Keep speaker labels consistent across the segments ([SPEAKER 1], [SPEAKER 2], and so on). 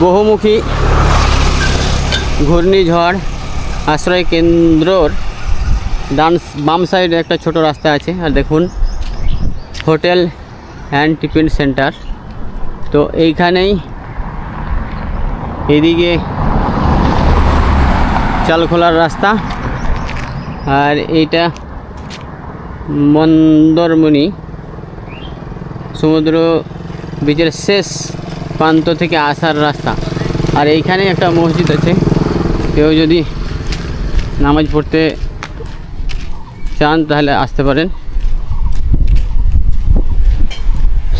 [SPEAKER 1] বহুমুখী ঘূর্ণিঝড় আশ্রয় কেন্দ্রর ডান বাম সাইডে একটা ছোট রাস্তা আছে। আর দেখুন, হোটেল অ্যান্ড টিফিন সেন্টার। তো এইখানেই এদিকে চালখোলার রাস্তা। আর এইটা মন্দরমণি। সমুদ্র বিচের শেষ প্রান্ত থেকে আসার রাস্তা। আর এইখানে একটা মসজিদ আছে। কেউ যদি নামাজ পড়তে চান, তাহলে আসতে পারেন।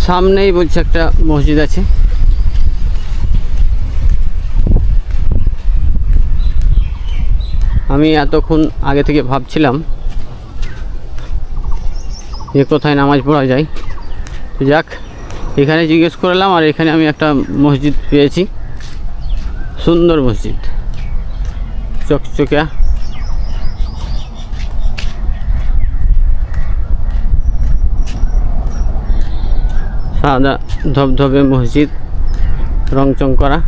[SPEAKER 1] সামনেই বলছে একটা মসজিদ আছে। আমি এতক্ষণ আগে থেকে ভাবছিলাম যে কোথায় নামাজ পড়া যায়। যাক এখানে জিজ্ঞেস করলাম, আর এখানে আমি একটা মসজিদ পেয়েছি। সুন্দর মসজিদ। চকচকা। সাদা ধবধবে মসজিদ, রংচং করা।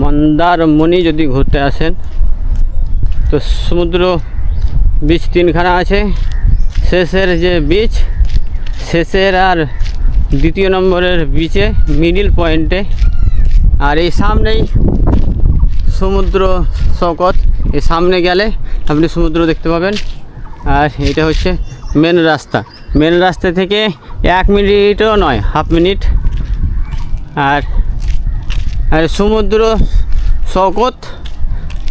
[SPEAKER 1] মন্দারমণি যদি ঘুরতে আসেন, তো সমুদ্র বিচ তিনখানা আছে। শেষের যে বিচ শেষের আর দ্বিতীয় নম্বরের বিচে মিডিল পয়েন্টে আর এই সামনেই সমুদ্র শকত এই সামনে গেলে আপনি সমুদ্র দেখতে পাবেন। আর এটা হচ্ছে মেন রাস্তা। মেন রাস্তা থেকে এক মিনিটও নয় হাফ মিনিট আর আর সমুদ্র শকত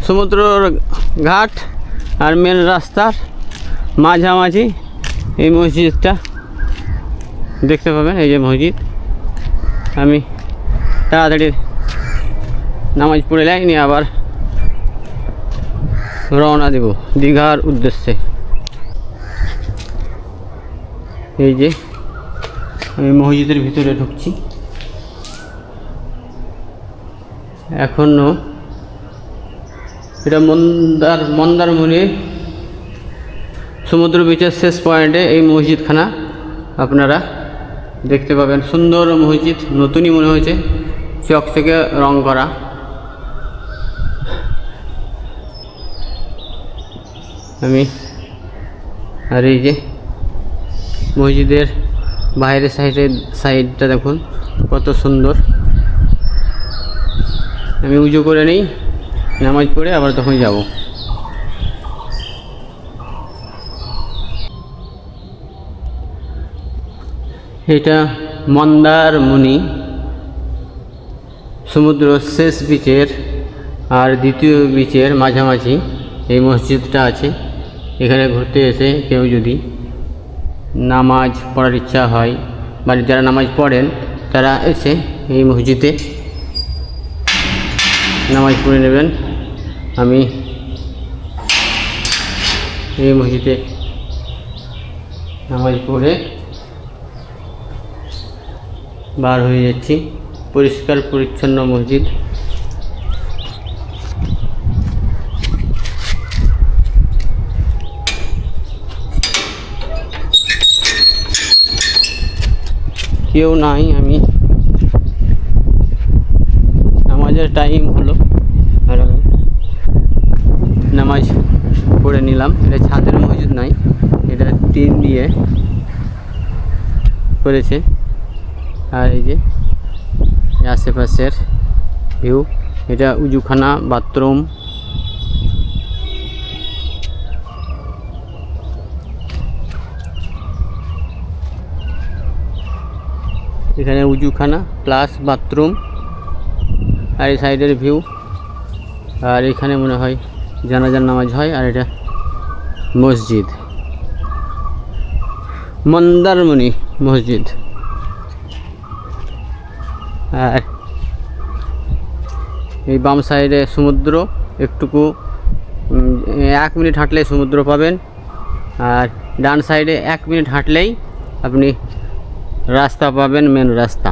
[SPEAKER 1] সমুদ্রর ঘাট আর মেন রাস্তার মাঝামাঝি এই মসজিদটা। দেখতে পাবেন, এই যে মসজিদ। আমি তাড়াতাড়ি নামাজ পড়ে যাই নিয়ে আবার রওনা দেব দীঘার উদ্দেশ্যে। এই যে আমি মসজিদের ভিতরে ঢুকছি। এখনও এটা মন্দার মন্দারমণির সমুদ্র বিচের শেষ পয়েন্টে এই মসজিদখানা আপনারা দেখতে পাবেন। সুন্দর মসজিদ, নতুনই মনে হয়েছে চকচকে রং করা। আমি আর এই যে মসজিদের বাইরের সাইডে, সাইডটা দেখুন, কত সুন্দর। আমি উজু করে নিই। নামাজ পড়ে আবার তখন যাব। এটা মন্দারমণি সমুদ্র শেষ বিচের আর দ্বিতীয় বিচের মাঝামাঝি এই মসজিদটা আছে। এখানে ঘুরতে এসে কেউ যদি নামাজ পড়ার ইচ্ছা হয় বা যারা নামাজ পড়েন, তারা এসে এই মসজিদে নামাজ পড়ে নেবেন। আমি এই মসজিদে নামাজ পড়ে বার হয়ে যাচ্ছি। পরিষ্কার, পরিচ্ছন্ন মসজিদ। কেউ নাই আমি। নামাজের টাইম হলো। আর নামাজ পড়ে নিলাম। এটা ছাদের মসজিদ নয় এটা টিন দিয়ে করেছে। আর এই যে আশেপাশের ভিউ এটা উজুখানা বাথরুম এখানে উজুখানা প্লাস বাথরুম আর এই সাইডের ভিউ। আর এখানে মনে হয় জানাজার নামাজ হয়, আর এটা মসজিদ। মন্দারমণি মসজিদ। আর এই বাম সাইডে সমুদ্র, একটুকু এক মিনিট হাঁটলে সমুদ্র পাবেন। আর ডান সাইডে এক মিনিট হাঁটলেই আপনি রাস্তা পাবেন মেন রাস্তা।